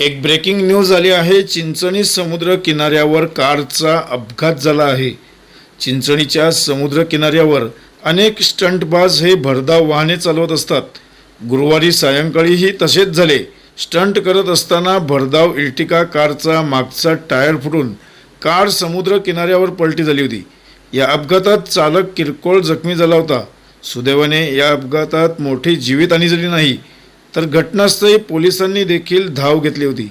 एक breaking news आली आहे. चिंचणी समुद्र किनाऱ्यावर कारचा अपघात झाला आहे. चिंचणीच्या समुद्र किनाऱ्यावर अनेक स्टंटबाज हे भरधाव वाहने चालवत असतात. गुरुवारी सायंकाळीही तसेच झाले. स्टंट करत असताना भरधाव इर्टिका कारचा मागचा टायर फुटून कार समुद्र किनाऱ्यावर पलटी झाली होती. या अपघातात चालक किरकोळ जखमी झाला होता. सुदैवाने या अपघातात मोठी जीवितहानी झाली नाही. तर घटनास्थळी पोलिसांनी देखील धाव घेतली होती.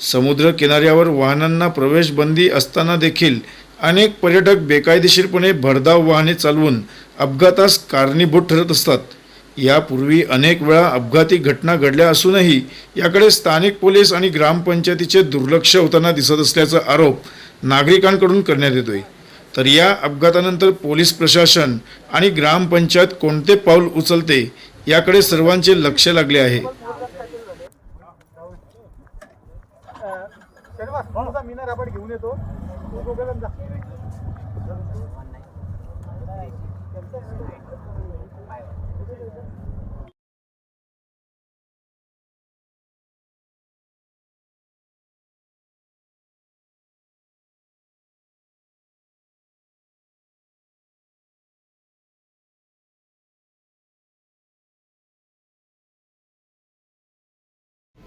समुद्र किनाऱ्यावर वाहनांना प्रवेश बंदी असताना देखील अनेक पर्यटक बेकायदेशीरपणे भरधाव वाहने चालवून अपघातास कारणीभूत ठरत असतात. यापूर्वी अनेक वेळा अपघाती घटना घडल्या असूनही याकडे स्थानिक पोलीस आणि ग्रामपंचायतीचे दुर्लक्ष होताना दिसत असल्याचा आरोप नागरिकांकडून करण्यात येतोय. तर या अपघातानंतर पोलीस प्रशासन आणि ग्रामपंचायत कोणते पाऊल उचलते याकडे सर्वांचे लक्ष लागले आहे. श्रीनिवास तुझा घेऊन